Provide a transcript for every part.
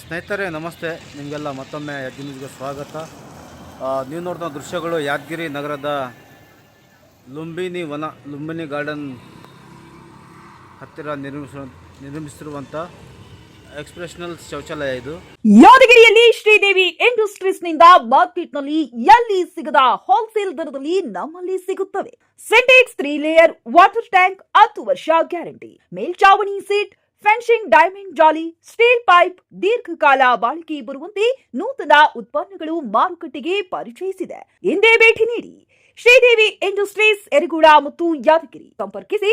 ಸ್ನೇಹಿತರೆ, ನಮಸ್ತೆ. ನಿಮಗೆಲ್ಲ ಮತ್ತೊಮ್ಮೆ ಯಾದಗಿರಿಗೆ ಸ್ವಾಗತ. ನೀವು ನೋಡಿದ ದೃಶ್ಯಗಳು ಯಾದಗಿರಿ ನಗರದ ಲುಂಬಿನಿ ವನ, ಲುಂಬಿನಿ ಗಾರ್ಡನ್ ಹತ್ತಿರ ನಿರ್ಮಿಸ ನಿರ್ಮಿಸಿರುವಂಥ ಎಕ್ಸ್ಪ್ರೆಷನಲ್ ಶೌಚಾಲಯ ಇದು. ಯಾದಗಿರಿಯಲ್ಲಿ ಶ್ರೀದೇವಿ ಇಂಡಸ್ಟ್ರೀಸ್ನಿಂದ ಮಾರ್ಕೆಟ್ನಲ್ಲಿ ಎಲ್ಲಿ ಸಿಗದ ಹೋಲ್ಸೇಲ್ ದರದಲ್ಲಿ ನಮ್ಮಲ್ಲಿ ಸಿಗುತ್ತವೆ. Sintex three layer water tank ಹತ್ತು ವರ್ಷ ಗ್ಯಾರಂಟಿ. ಮೇಲ್ಚಾವಣಿ ಸೀಟ್ ಫೆನ್ಸಿಂಗ್ ಡೈಮಂಡ್, ಜಾಲಿ, ಸ್ಟೀಲ್ ಪೈಪ್, ದೀರ್ಘಕಾಲ ಬಾಳಿಕೆ ಬರುವಂತೆ ನೂತನ ಉತ್ಪನ್ನಗಳು ಮಾರುಕಟ್ಟೆಗೆ ಪರಿಚಯಿಸಿದೆ. ಎಂದೇ ಭೇಟಿ ನೀಡಿ ಶ್ರೀದೇವಿ ಇಂಡಸ್ಟ್ರೀಸ್ ಎರಗೂಡ ಮತ್ತು ಯಾದಗಿರಿ. ಸಂಪರ್ಕಿಸಿ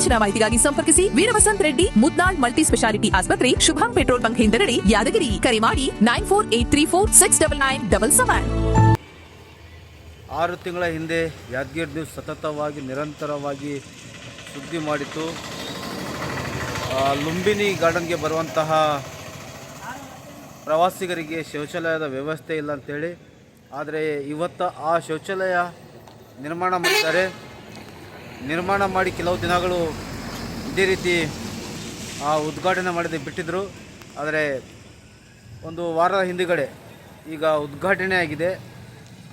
ಹೆಚ್ಚಿನ ಮಾಹಿತಿಗಾಗಿ ಸಂಪರ್ಕಿಸಿ ವೀರವಸಂತ್ ರೆಡ್ಡಿ ಮುದ್ನಾಳ್ ಮಲ್ಟಿ ಸ್ಪೆಷಾಲಿಟಿ ಆಸ್ಪತ್ರೆ, ಶುಭಂ ಪೆಟ್ರೋಲ್ ಬಂಕ್ ಹಿಂದೆರಡಿ ಯಾದಗಿರಿ. ಕರೆ ಮಾಡಿ nine four eight three four six double nine double seven. ಆರು ತಿಂಗಳ ಹಿಂದೆ ಯಾದಗಿರಿ ನ್ಯೂಸ್ ಸತತವಾಗಿ ನಿರಂತರವಾಗಿ ಸುದ್ದಿ ಮಾಡಿತ್ತು. ಲುಂಬಿನಿ ಗಾರ್ಡನ್ಗೆ ಬರುವಂತಹ ಪ್ರವಾಸಿಗರಿಗೆ ಶೌಚಾಲಯದ ವ್ಯವಸ್ಥೆ ಇಲ್ಲ ಅಂತೇಳಿ. ಆದರೆ ಇವತ್ತು ಆ ಶೌಚಾಲಯ ನಿರ್ಮಾಣ ಮಾಡಿದ್ದಾರೆ ನಿರ್ಮಾಣ ಮಾಡಿ ಕೆಲವು ದಿನಗಳು ಇದೇ ರೀತಿ ಆ ಉದ್ಘಾಟನೆ ಮಾಡಿದ ಬಿಟ್ಟಿದ್ದರು ಆದರೆ ಒಂದು ವಾರದ ಹಿಂದುಗಡೆ ಈಗ ಉದ್ಘಾಟನೆ ಆಗಿದೆ.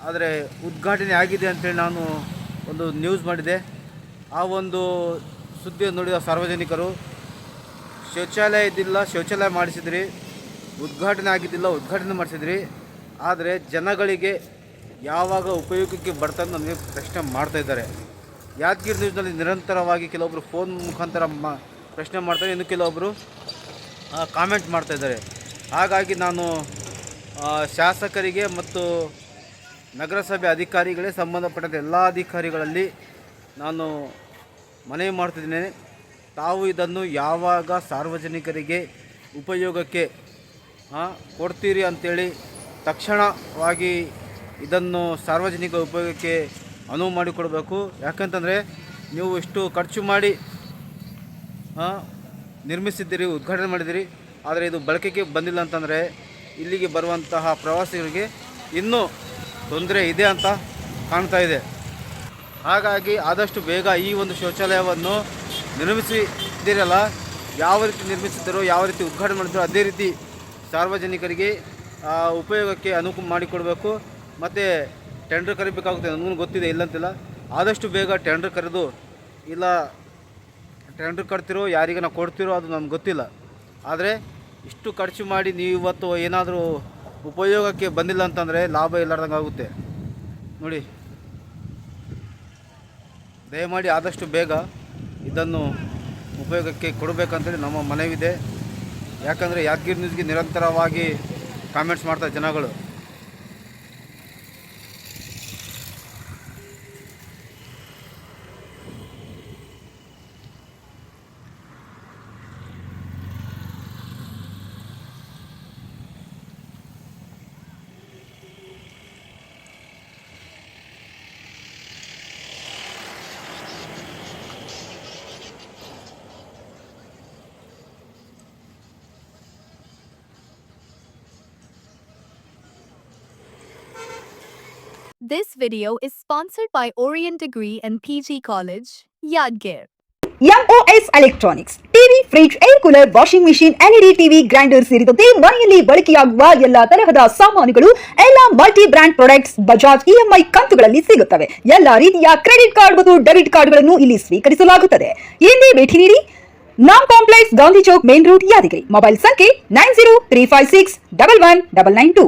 ಆದರೆ ಉದ್ಘಾಟನೆ ಆಗಿದೆ ಅಂತೇಳಿ ನಾನು ಒಂದು ನ್ಯೂಸ್ ಮಾಡಿದೆ. ಆ ಒಂದು ಸುದ್ದಿಯನ್ನು ನೋಡಿದ ಸಾರ್ವಜನಿಕರು ಶೌಚಾಲಯ ಇದ್ದಿಲ್ಲ ಶೌಚಾಲಯ ಮಾಡಿಸಿದ್ರಿ, ಉದ್ಘಾಟನೆ ಆಗಿದ್ದಿಲ್ಲ, ಉದ್ಘಾಟನೆ ಮಾಡಿಸಿದ್ರಿ. ಆದರೆ ಜನಗಳಿಗೆ ಯಾವಾಗ ಉಪಯೋಗಕ್ಕೆ ಬರ್ತದೆ ನನಗೆ ಪ್ರಶ್ನೆ ಮಾಡ್ತಾ ಇದ್ದಾರೆ. ಯಾದಗಿರಿ ನ್ಯೂಸ್ನಲ್ಲಿ ನಿರಂತರವಾಗಿ ಕೆಲವೊಬ್ಬರು ಫೋನ್ ಮುಖಾಂತರ ಪ್ರಶ್ನೆ ಮಾಡ್ತಾರೆ, ಇನ್ನು ಕೆಲವೊಬ್ಬರು ಕಾಮೆಂಟ್ ಮಾಡ್ತಾ ಇದ್ದಾರೆ. ಹಾಗಾಗಿ ನಾನು ಶಾಸಕರಿಗೆ ಮತ್ತು ನಗರಸಭೆ ಅಧಿಕಾರಿಗಳೇ ಸಂಬಂಧಪಟ್ಟಂಥ ಎಲ್ಲ ಅಧಿಕಾರಿಗಳಲ್ಲಿ ನಾನು ಮನವಿ ಮಾಡ್ತಿದ್ದೇನೆ. ತಾವು ಇದನ್ನು ಯಾವಾಗ ಸಾರ್ವಜನಿಕರಿಗೆ ಉಪಯೋಗಕ್ಕೆ ಕೊಡ್ತೀರಿ ಅಂಥೇಳಿ ತಕ್ಷಣವಾಗಿ ಇದನ್ನು ಸಾರ್ವಜನಿಕ ಉಪಯೋಗಕ್ಕೆ ಅನುವು ಮಾಡಿಕೊಡಬೇಕು. ಯಾಕಂತಂದರೆ ನೀವು ಇಷ್ಟು ಖರ್ಚು ಮಾಡಿ ನಿರ್ಮಿಸಿದ್ದೀರಿ, ಉದ್ಘಾಟನೆ ಮಾಡಿದ್ದೀರಿ, ಆದರೆ ಇದು ಬಳಕೆಗೆ ಬಂದಿಲ್ಲ ಅಂತಂದರೆ ಇಲ್ಲಿಗೆ ಬರುವಂತಹ ಪ್ರವಾಸಿಗರಿಗೆ ಇನ್ನೂ ತೊಂದರೆ ಇದೆ ಅಂತ ಕಾಣ್ತಾ ಇದೆ. ಹಾಗಾಗಿ ಆದಷ್ಟು ಬೇಗ ಈ ಒಂದು ಶೌಚಾಲಯವನ್ನು ನಿರ್ಮಿಸಿದ್ದೀರಲ್ಲ, ಯಾವ ರೀತಿ ನಿರ್ಮಿಸಿದ್ದರೋ, ಯಾವ ರೀತಿ ಉದ್ಘಾಟನೆ ಮಾಡಿದ್ರು ಅದೇ ರೀತಿ ಸಾರ್ವಜನಿಕರಿಗೆ ಉಪಯೋಗಕ್ಕೆ ಅನುಕೂಲ ಮಾಡಿಕೊಡಬೇಕು. ಮತ್ತು ಟೆಂಡರ್ ಕರಿಬೇಕಾಗುತ್ತೆ ನನಗೂ ಗೊತ್ತಿದೆ, ಇಲ್ಲಂತಿಲ್ಲ. ಆದಷ್ಟು ಬೇಗ ಟೆಂಡರ್ ಕರೆದು, ಇಲ್ಲ ಟೆಂಡರ್ ಕಟ್ತಿರೋ, ಯಾರಿಗೆ ನಾವು ಕೊಡ್ತಿರೋ ಅದು ನಮ್ಗೆ ಗೊತ್ತಿಲ್ಲ. ಆದರೆ ಇಷ್ಟು ಖರ್ಚು ಮಾಡಿ ನೀವು ಇವತ್ತು ಏನಾದರೂ ಉಪಯೋಗಕ್ಕೆ ಬಂದಿಲ್ಲ ಅಂತಂದರೆ ಲಾಭ ಇಲ್ಲಾರ್ದಂಗೆ ಆಗುತ್ತೆ. ನೋಡಿ. ದಯಮಾಡಿ ಆದಷ್ಟು ಬೇಗ ಇದನ್ನು ಉಪಯೋಗಕ್ಕೆ ಕೊಡಬೇಕಂತೇಳಿ ನಮ್ಮ ಮನವಿದೆ. ಯಾಕಂದರೆ ಯಾದಗಿರಿ ನ್ಯೂಸ್ಗೆ ನಿರಂತರವಾಗಿ ಕಾಮೆಂಟ್ಸ್ ಮಾಡ್ತಾರೆ ಜನಗಳು. This video is sponsored by Orient Degree and PG College, Yadgir. MOS electronics TV fridge air cooler washing machine LED TV grinder ಸೇರಿದಂತೆ ಮನೆಯಲ್ಲಿ ಬಳಕೆಯಾಗುವ ಎಲ್ಲಾ ತರಹದ ಸಾಮಾನುಗಳು ಎಲ್ಲಾ multi brand products Bajaj EMI ಕಂತುಗಳಲ್ಲಿ ಸಿಗುತ್ತವೆ. ಎಲ್ಲಾ ರೀತಿಯ ಕ್ರೆಡಿಟ್ ಕಾರ್ಡ್ ಮತ್ತು ಡೆಬಿಟ್ ಕಾರ್ಡ್ಗಳನ್ನು ಇಲ್ಲಿ ಸ್ವೀಕರಿಸಲಾಗುತ್ತದೆ. ಹಿಂದೆ ಭೇಟಿ ನೀಡಿ. ನಾಮ್ complex Gandhi Chowk main road Yadgir. Mobile ಸಂಖ್ಯೆ nine zero three five six double one double nine two.